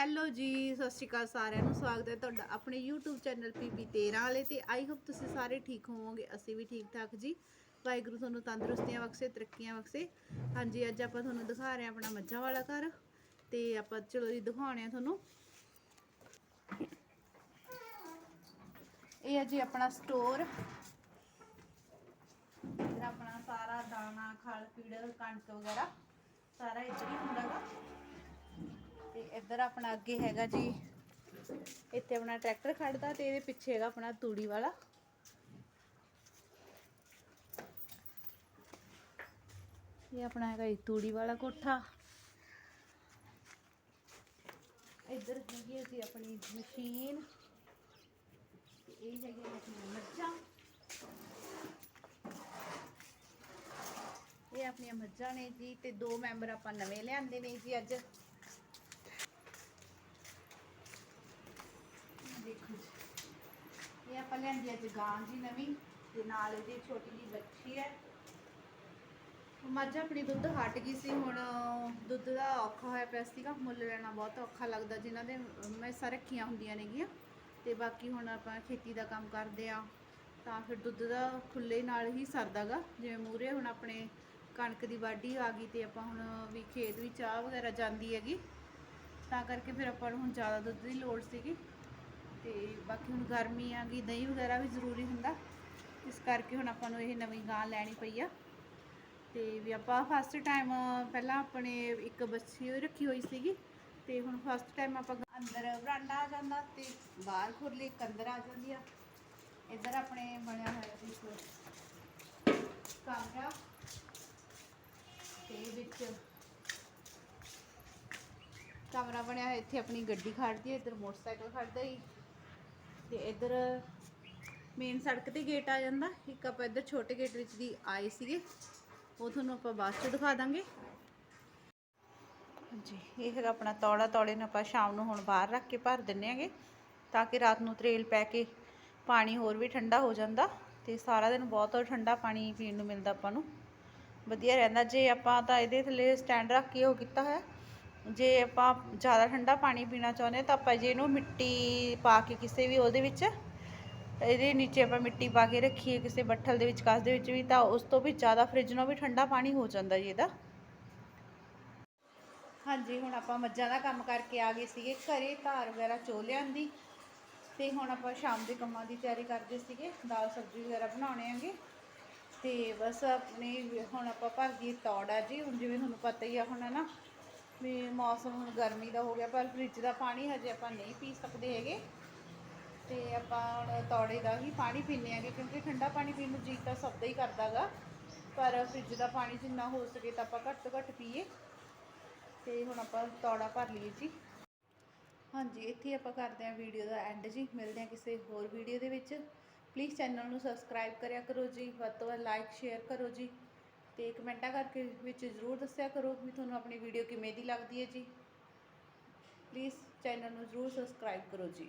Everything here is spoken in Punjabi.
ਹੈਲੋ ਜੀ, ਸਤਿ ਸ਼੍ਰੀ ਅਕਾਲ ਸਾਰਿਆਂ ਨੂੰ, ਸਵਾਗਤ ਹੈ ਤੁਹਾਡਾ ਆਪਣੇ YouTube ਚੈਨਲ PB 13 ਵਾਲੇ ਤੇ ਆਈ ਹੋਪ ਤੁਸੀਂ ਸਾਰੇ ਠੀਕ ਹੋਵੋਗੇ, ਅਸੀਂ ਵੀ ਠੀਕ ਠਾਕ ਜੀ। ਵਾਹਿਗੁਰੂ ਤੁਹਾਨੂੰ ਤੰਦਰੁਸਤੀਆਂ ਬਖਸ਼ੇ, ਤਰੱਕੀਆਂ ਬਖਸ਼ੇ। ਹਾਂਜੀ, ਅੱਜ ਆਪਾਂ ਤੁਹਾਨੂੰ ਦਿਖਾ ਰਹੇ ਹਾਂ ਆਪਣਾ ਮੱਝਾਂ ਵਾਲਾ ਘਰ ਤੇ ਆਪਾਂ ਚਲੋ ਜੀ ਦਿਖਾਉਣੇ ਆ ਤੁਹਾਨੂੰ। ਇਹ ਹੈ ਜੀ ਆਪਣਾ ਸਟੋਰ ਇੱਧਰ ਆਪਣਾ ਸਾਰਾ ਦਾਣਾ, ਖਲ ਪੀੜ ਕਣਕ ਵਗੈਰਾ, ਸਾਰਾ ਇੱਧਰ ਹੀ ਹੁੰਦਾ ਤੇ ਇੱਧਰ ਆਪਣਾ ਅੱਗੇ ਹੈਗਾ ਜੀ, ਇੱਥੇ ਆਪਣਾ ਟਰੈਕਟਰ ਖੜਦਾ ਤੇ ਇਹਦੇ ਪਿੱਛੇ ਹੈਗਾ ਆਪਣਾ ਤੂੜੀ ਵਾਲਾ। ਇਹ ਆਪਣਾ ਹੈਗਾ ਜੀ ਤੂੜੀ ਵਾਲਾ ਕੋਠਾ। ਇੱਧਰ ਹੈਗੀ ਹੈ ਜੀ ਆਪਣੀ ਮਸ਼ੀਨ। ਇਹ ਹੈਗੀ ਆਪਣੀ ਮੱਝਾਂ। ਇਹ ਆਪਣੀਆਂ ਮੱਝਾਂ ਨੇ ਜੀ ਤੇ ਦੋ ਮੈਂਬਰ ਆਪਾਂ ਨਵੇਂ ਲਿਆਂਦੇ ਨੇ ਜੀ ਅੱਜ ਦੇਖੋ ਜੀ ਅੱਜ ਗਾਂ ਜੀ ਨਵੀਂ ਤੇ ਨਾਲ ਇਹਦੀ ਛੋਟੀ ਜੀ ਬੱਚੀ ਹੈ। ਮੱਝ ਆਪਣੀ ਦੁੱਧ ਹਟ ਗਈ ਸੀ, ਹੁਣ ਦੁੱਧ ਦਾ ਔਖਾ ਹੋਇਆ ਪਿਆ ਸੀਗਾ, ਮੁੱਲ ਲੈਣਾ ਬਹੁਤ ਔਖਾ ਲੱਗਦਾ, ਜਿਨ੍ਹਾਂ ਦੇ ਮੈਸਾਂ ਰੱਖੀਆਂ ਹੁੰਦੀਆਂ ਨੇਗੀਆਂ। ਤੇ ਬਾਕੀ ਹੁਣ ਆਪਾਂ ਖੇਤੀ ਦਾ ਕੰਮ ਕਰਦੇ ਆ, ਤਾਂ ਫਿਰ ਦੁੱਧ ਦਾ ਖੁੱਲੇ ਨਾਲ ਹੀ ਸਰਦਾਗਾ। ਜਿਵੇਂ ਮੂਰੇ ਹੁਣ ਆਪਣੇ ਕਣਕ ਦੀ ਵਾਢੀ ਆ ਗਈ ਤੇ ਆਪਾਂ ਹੁਣ ਵੀ ਖੇਤ ਵੀ ਚਾਹ ਵਗੈਰਾ ਜਾਂਦੀ ਹੈਗੀ, ਤਾਂ ਕਰਕੇ ਫਿਰ ਆਪਾਂ ਨੂੰ ਹੁਣ ਜ਼ਿਆਦਾ ਦੁੱਧ ਦੀ ਲੋੜ ਸੀਗੀ। ਤੇ ਬਾਕੀ ਹੁਣ ਗਰਮੀ ਆ ਗਈ, ਦਹੀਂ ਵਗੈਰਾ ਵੀ ਜ਼ਰੂਰੀ ਹੁੰਦਾ। ਇਸ ਕਰਕੇ ਹੁਣ ਆਪਾਂ ਨੂੰ ਇਹ ਨਵੀਂ ਗਾਂ ਲੈਣੀ ਪਈ ਆ। ਤੇ ਵੀ ਆਪਾਂ ਫਸਟ ਟਾਈਮ ਪਹਿਲਾਂ ਆਪਣੇ ਇੱਕ ਬੱਚੀ ਰੱਖੀ ਹੋਈ ਸੀਗੀ। ਤੇ ਹੁਣ ਫਸਟ ਟਾਈਮ ਆਪਾਂ ਅੰਦਰ ਬਰਾਂਡਾ ਆ ਜਾਂਦਾ ਤੇ ਬਾਹਰ ਖੁਰਲੀ ਇੱਕ ਅੰਦਰ ਆ ਜਾਂਦੀ ਆ। ਇੱਧਰ ਆਪਣੇ ਬਣਿਆ ਹੋਇਆ ਜੀ ਇੱਕ ਕਮਰਾ ਤੇ ਵਿੱਚ ਕਮਰਾ ਬਣਿਆ ਹੋਇਆ, ਇੱਥੇ ਆਪਣੀ ਗੱਡੀ ਖੜਦੀ ਹੈ ਇੱਧਰ ਮੋਟਰਸਾਈਕਲ ਖੜਦਾ ਹੀ ਤੇ ਇੱਧਰ ਮੇਨ ਸੜਕ ਤੇ ਗੇਟ ਆ ਜਾਂਦਾ। ਇੱਕ ਆਪਾਂ ਇੱਧਰ ਛੋਟੇ ਗੇਟ ਵਿੱਚ ਦੀ ਆਏ ਸੀਗੇ। ਉਹ ਤੁਹਾਨੂੰ ਆਪਾਂ ਬਾਅਦ ਚ ਦਿਖਾ ਦਾਂਗੇ। ਜੀ ਇਹ ਹੈਗਾ ਆਪਣਾ ਤੌੜਾ ਤੌੜੇ ਨੂੰ ਆਪਾਂ ਸ਼ਾਮ ਨੂੰ ਹੁਣ ਬਾਹਰ ਰੱਖ ਕੇ ਭਰ ਦਿੰਨੇ ਆਂਗੇ ਤਾਂ ਕਿ ਰਾਤ ਨੂੰ ਤਰੇਲ ਪੈ ਕੇ ਪਾਣੀ ਹੋਰ ਵੀ ਠੰਡਾ ਹੋ ਜਾਂਦਾ ਤੇ ਸਾਰਾ ਦਿਨ ਬਹੁਤ ਠੰਡਾ ਪਾਣੀ ਪੀਣ ਨੂੰ ਮਿਲਦਾ ਆਪਾਂ ਨੂੰ। ਵਧੀਆ ਰਹਿੰਦਾ। ਜੇ ਆਪਾਂ ਤਾਂ ਇਹਦੇ ਥੱਲੇ ਸਟੈਂਡ ਰੱਖ ਕੇ ਉਹ ਕੀਤਾ ਹੈ ਜੇ ਆਪਾਂ ਜ਼ਿਆਦਾ ਠੰਡਾ ਪਾਣੀ ਪੀਣਾ ਚਾਹੁੰਦੇ ਤਾਂ ਆਪਾਂ ਜੇ ਇਹਨੂੰ ਮਿੱਟੀ ਪਾ ਕੇ ਕਿਸੇ ਵੀ ਉਹਦੇ ਵਿੱਚ, ਇਹਦੇ ਨੀਚੇ ਆਪਾਂ ਮਿੱਟੀ ਪਾ ਕੇ ਰੱਖੀਏ ਕਿਸੇ ਬੱਠਲ ਦੇ ਵਿੱਚ, ਕਾਸ ਦੇ ਵਿੱਚ ਵੀ, ਤਾਂ ਉਸ ਤੋਂ ਵੀ ਜ਼ਿਆਦਾ ਫ੍ਰਿਜ ਨਾਲੋਂ ਵੀ ਠੰਡਾ ਪਾਣੀ ਹੋ ਜਾਂਦਾ ਜੀ ਇਹਦਾ। ਹਾਂਜੀ, ਹੁਣ ਆਪਾਂ ਮੱਝਾਂ ਦਾ ਕੰਮ ਕਰਕੇ ਆ ਗਏ ਸੀਗੇ ਘਰੇ, ਧਾਰ ਵਗੈਰਾ ਚੋ ਲਿਆਂਦੀ ਤੇ ਹੁਣ ਆਪਾਂ ਸ਼ਾਮ ਦੇ ਕੰਮਾਂ ਦੀ ਤਿਆਰੀ ਕਰਦੇ ਸੀਗੇ, ਦਾਲ ਸਬਜ਼ੀ ਵਗੈਰਾ ਬਣਾਉਣੇ ਆਂਗੇ ਤੇ ਬਸ ਆਪਣੇ ਹੁਣ ਆਪਾਂ ਭਰ ਦਈਏ ਤੌੜਾ ਜੀ, ਹੁਣ ਜਿਵੇਂ ਤੁਹਾਨੂੰ ਪਤਾ ਹੀ ਆ ਹੁਣ, ਹੈ ਨਾ। ਵੀ ਮੌਸਮ ਹੁਣ ਗਰਮੀ ਦਾ ਹੋ ਗਿਆ, ਪਰ ਫ੍ਰਿਜ ਦਾ ਪਾਣੀ ਹਜੇ ਆਪਾਂ ਨਹੀਂ ਪੀ ਸਕਦੇ ਹੈਗੇ। ਤੇ ਆਪਾਂ ਹੁਣ ਤੌੜੇ ਦਾ ਹੀ ਪਾਣੀ ਪੀਂਦੇ ਆਂਗੇ ਕਿਉਂਕਿ ਠੰਡਾ ਪਾਣੀ ਪੀਣ ਨੂੰ ਜੀ ਤਾਂ ਸਭ ਦਾ ਹੀ ਕਰਦਾਗਾ ਪਰ ਫ੍ਰਿਜ ਦਾ ਪਾਣੀ ਜਿੰਨਾ ਹੋ ਸਕੇ ਤਾਂ ਆਪਾਂ ਘੱਟ ਤੋਂ ਘੱਟ ਪੀਏ। ਤੇ ਹੁਣ ਆਪਾਂ ਤੌੜਾ ਭਰ ਲਈਏ ਜੀ। ਹਾਂਜੀ, ਇੱਥੇ ਆਪਾਂ ਕਰਦੇ ਹਾਂ ਵੀਡੀਓ ਦਾ ਐਂਡ ਜੀ। ਮਿਲਦੇ ਹਾਂ ਕਿਸੇ ਹੋਰ ਵੀਡੀਓ ਦੇ ਵਿੱਚ। ਪਲੀਜ਼ ਚੈਨਲ ਨੂੰ ਸਬਸਕ੍ਰਾਈਬ ਕਰਿਆ ਕਰੋ ਜੀ। ਵੱਧ ਤੋਂ ਵੱਧ ਲਾਈਕ ਸ਼ੇਅਰ ਕਰੋ ਜੀ। ਤੇ ਕਮੈਂਟਾਂ ਕਰਕੇ ਵਿੱਚ ਜ਼ਰੂਰ ਦੱਸਿਆ ਕਰੋ ਵੀ ਤੁਹਾਨੂੰ ਆਪਣੀ ਵੀਡੀਓ ਕਿਵੇਂ ਦੀ ਲੱਗਦੀ ਹੈ ਜੀ। ਪਲੀਜ਼ ਚੈਨਲ ਨੂੰ ਜ਼ਰੂਰ ਸਬਸਕ੍ਰਾਈਬ ਕਰੋ ਜੀ।